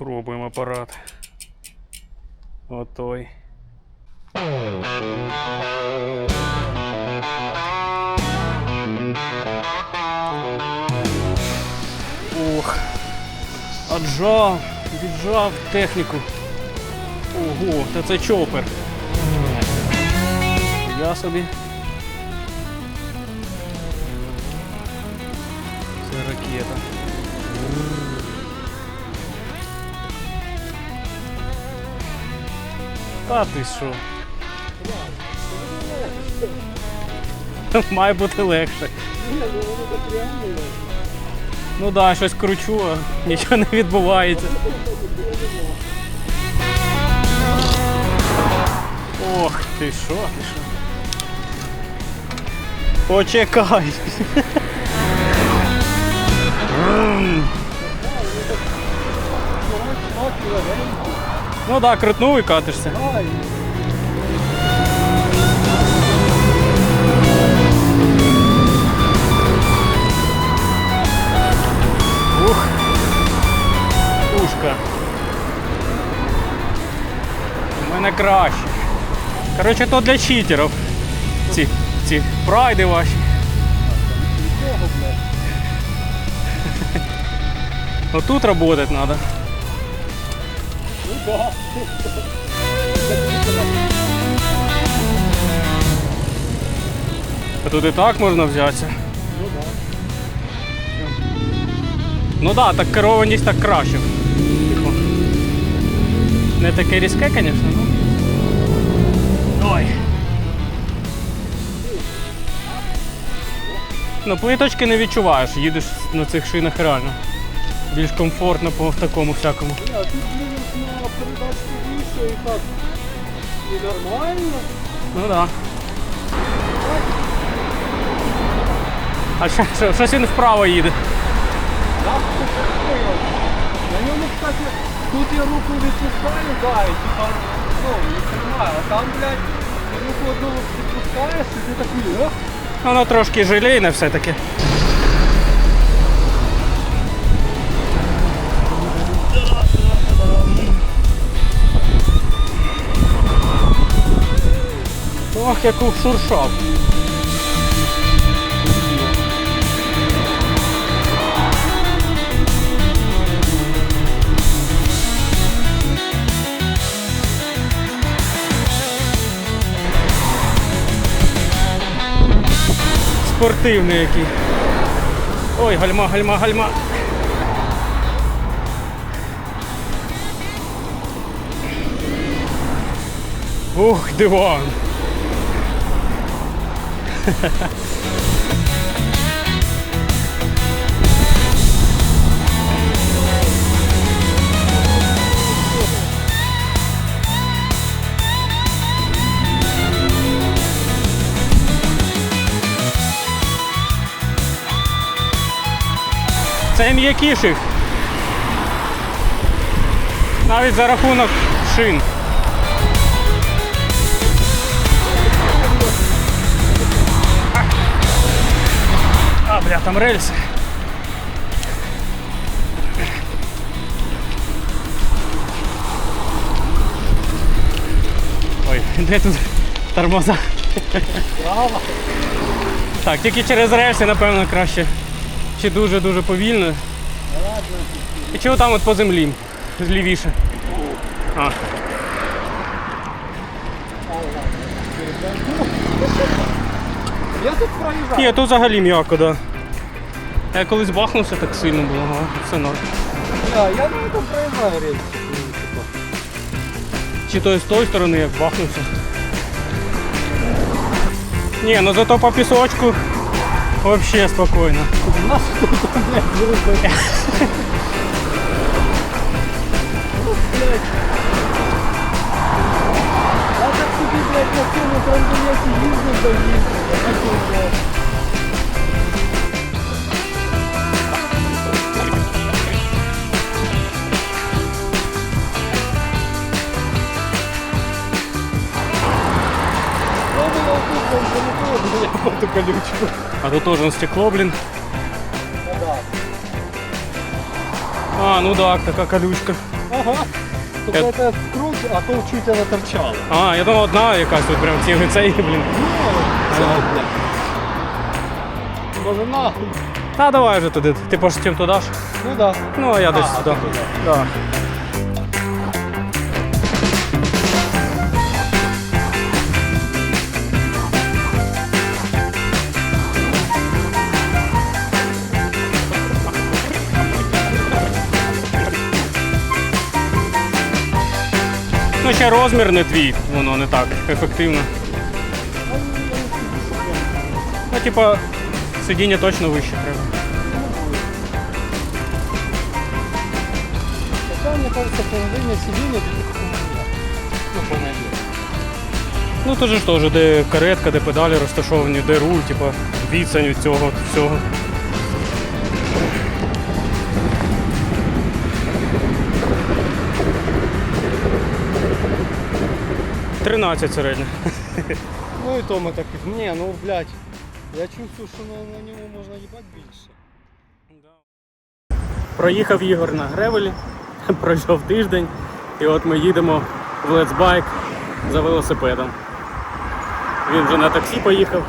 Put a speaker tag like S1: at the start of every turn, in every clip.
S1: Пробуємо апарат. Отой. Ох. Отжав, віджав техніку. Ого, та це чопер. Я собі. Це ракета. Та ти що? Має бути легше. Ну так, да, щось кручу, а нічого не відбувається. Ох, ти що, ти що? Почекай. Ну так, да, крутнув і катишся. Ух. Ушка. У мене краще. Коротше, то для читерів. Ці, ці прайди ваші. Отут работать треба. А тут і так можна взятися. Ну так, да, так керованість так краще. Типу. Не таке різке, звісно, ну. Ой. Ну, плиточки не відчуваєш, їдеш на цих шинах реально. Більш комфортно по такому всякому.
S2: І так. І нормально.
S1: Ну. Да. А що, що, щось він вправо їде.
S2: Да, На ньому, кстати, тут я руку відпускаю, да, і типа, ну, не тримаю, а там, блядь, руку одну відпускаєш, і ти такий, ох,
S1: Воно трошки желейне все-таки. Ох, як шуршав. Спортивний який. Ой, гальма, гальма, гальма. Ух, диван. Це м'якіших. Навіть за рахунок шин. А, бля, там рельси. Ой, де тут тормоза?
S2: право.
S1: Так, тільки через рельси, напевно, краще. Чи дуже-дуже повільно. І чого там от по землі? Лівіше. А.
S2: Я тут проїжджав.
S1: Ні, тут взагалі м'яко, да. Я колись бахнувся так сильно було, ага, все норм.
S2: Да, я на этом проїжджаю рельси.
S1: Чи то з тої сторони як бахнувся. Ні, ну зато по пісочку взагалі спокійно.
S2: У нас тут, блядь. Ну. Я так собі, блядь, на цьому трандулеті їздив до їздив. блядь, залетіло, блядь, по ту колючку.
S1: А тут теж стекло, блін.
S2: Ну да.
S1: А, ну так, така колючка.
S2: Ага. Только
S1: Я-
S2: это скрут, а то чуть она торчала.
S1: А, я думав, одна якась тут прям цілий цей, блін.
S2: Це, блядь. Може нахуй?
S1: Та давай вже туди. Ти потім туди ж.
S2: Ну да.
S1: Ну, а я десь
S2: А,
S1: сюди.
S2: ти туди.
S1: Да. Ще розмір не твій, воно не так ефективно. Ну, типа, сидіння точно вище треба.
S2: Хотя, мне кажется, положение сиденья Ну, по.
S1: Ну тут же ж теж, де каретка, де педалі розташовані, де руль, типа відстань від цього всього. Тринадцять середня.
S2: Ну и то так, не, ну, блядь. Я чувствую, что на, на него можно ебать більше.
S1: Проїхав Ігор на гревелі, пройшов тиждень, і от ми їдемо в Bike за велосипедом. Він вже на таксі поїхав,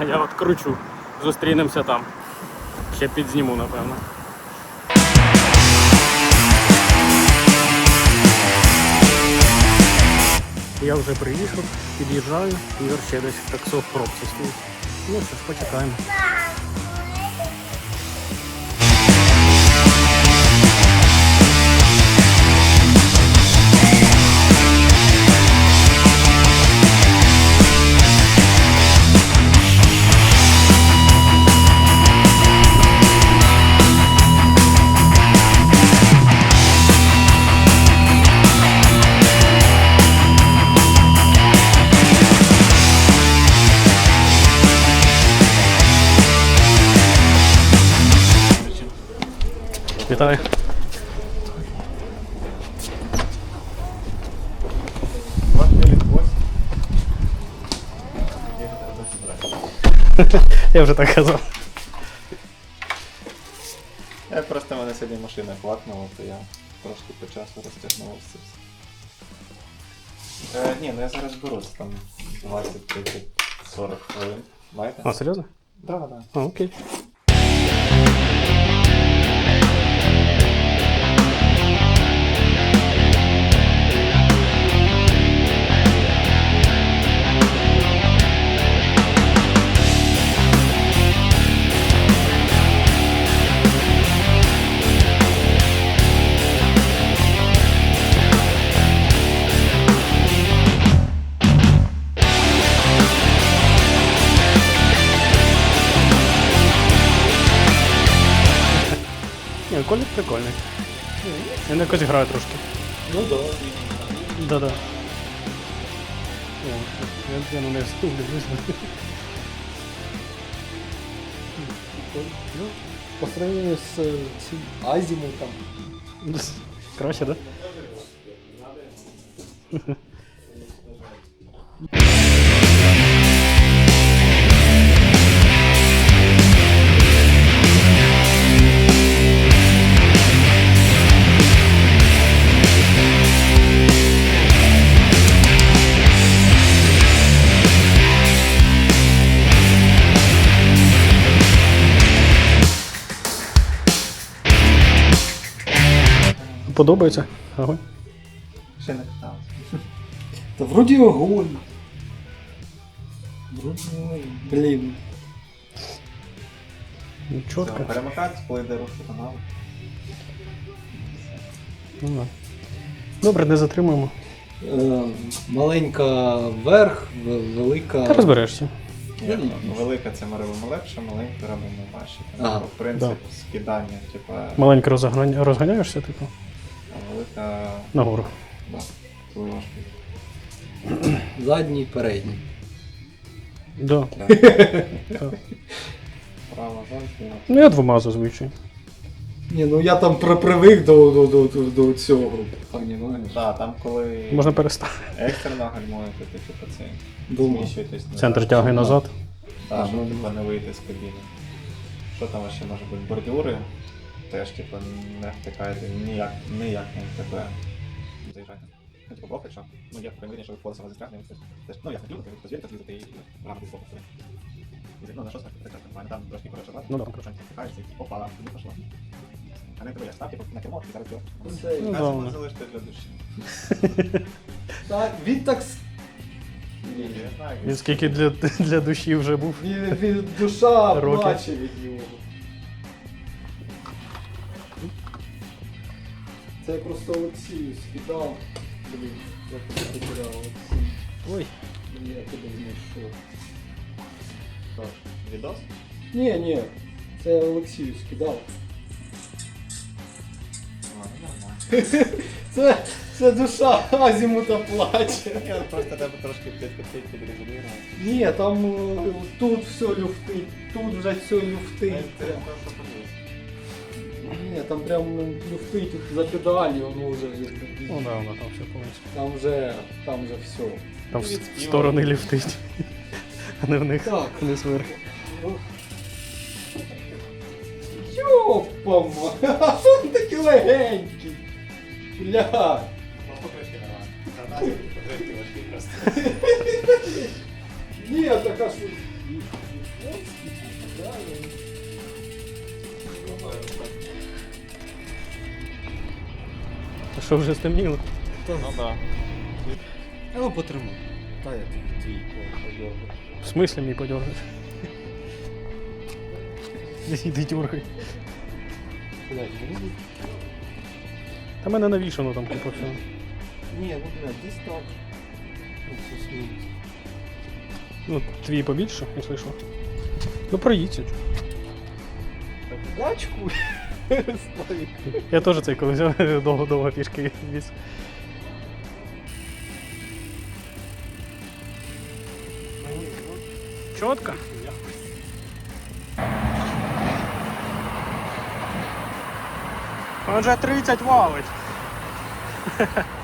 S1: а я от кручу. Зустрінемося там. Ще підзніму, напевно. Я вже приїхав, під'їжджаю, Ігор ще десь в таксо в пробці стоїть. Ну що ж, почекаємо. Вітаю. Я вже так казав.
S3: Я просто в мене сьогодні машина квакнула, то я трошки по часу розтягнув це все. Е, ні, ну я зараз берусь там 20, 30, 40 хвилин. Маєте?
S1: А, серйозно?
S3: Да, да.
S1: А, окей. Колір прикольний. Він якось грає трошки.
S2: Ну да.
S1: Да-да. О, я, на неї вступлю, дивлюсь.
S2: Ну, по сравнению с э, цим азимутом.
S1: Краще, да? Подобається? Огонь.
S3: Ще не питав.
S2: Да вроде огонь. Вроде, блин.
S1: Ну, чітко.
S3: Перемикати, коли йде рух каналу.
S1: Ну, да. Добре, не затримуємо.
S2: Е, маленька вверх, велика.
S1: Та розберешся.
S3: Ні, ну, велика це ми робимо легше, маленьку робимо важче.
S2: А,
S3: Тобто, в принципі, скидання, типа,
S1: Маленько розганя- розганяєшся, типу,
S3: а велика.
S1: нагору.
S3: Да.
S2: Задній, передній.
S1: Да.
S3: Право, жовтий.
S1: Ну я двома зазвичай.
S2: Ні, ну я там при- привик до, до, до, до, до цього. Понімаєш?
S3: Так, там коли
S1: Можна перестати.
S3: екстрено гальмуєте, то типу це зміщуєтесь назад.
S1: Центр тяги назад.
S3: Так, щоб типу, не вийти з кабіни. Що там ще може бути? Бордюри теж, типу, не втикаєте ніяк, ніяк не в ТП. Заїжджайте. Ну, типу, блок, якщо, ну, є примірення, що ви входите саме застрягне, теж, ну, як не клюнути, то звідти злізати і рано з боку стоїть. І, Ну, на що так, так, нормально, там трошки коротше, ладно,
S1: Ну,
S3: коротше, втикаєшся, і опа, туди пішло. А не тебе, став, типу, на кермо, і зараз все.
S2: Це-
S1: Ну, да, да.
S3: залиште для душі.
S2: Так, він так. с-
S3: Я знаю,
S1: Він скільки для, для душі вже був.
S2: Він, він душа
S1: Роки.
S2: плаче від нього. Це я просто Олексію скидав. Блін, я тебе потеряв, Олексій.
S1: Ой.
S2: Блін, Я тебе знайшов.
S3: Що, Відос?
S2: Ні, ні, це я Олексію скидав. Це, це душа Азімута плаче.
S3: Я просто тебе трошки підкотить, підрегулював.
S2: Ні, там е, тут все люфтить, тут вже все люфтить. Прям. Там прям люфтить тут за педалі, воно вже
S1: Ну да, вона там все повністю.
S2: там вже, там вже все.
S1: Там в, в сторони ліфтить. А не в них
S2: Так.
S1: вниз вверх.
S2: Йопама! А що він такий легенький? Бля!
S3: Ну.
S2: Ні, така що...
S1: що вже стемніло?
S3: Ну да.
S2: Ну потримай. Та я твій твій подергаю.
S1: В смислі мій подергати? Іди дергай.
S2: Блядь, ну
S1: Та мене навішано там купа всього.
S2: Ні, ну блядь, десь так. Ну, все сміється.
S1: Ну, твій побільше, якщо що. Ну проїдься.
S2: Дачку стоїть.
S1: Я теж цей колись довго-довго пішки віз. Чітко. Он же 30 валить.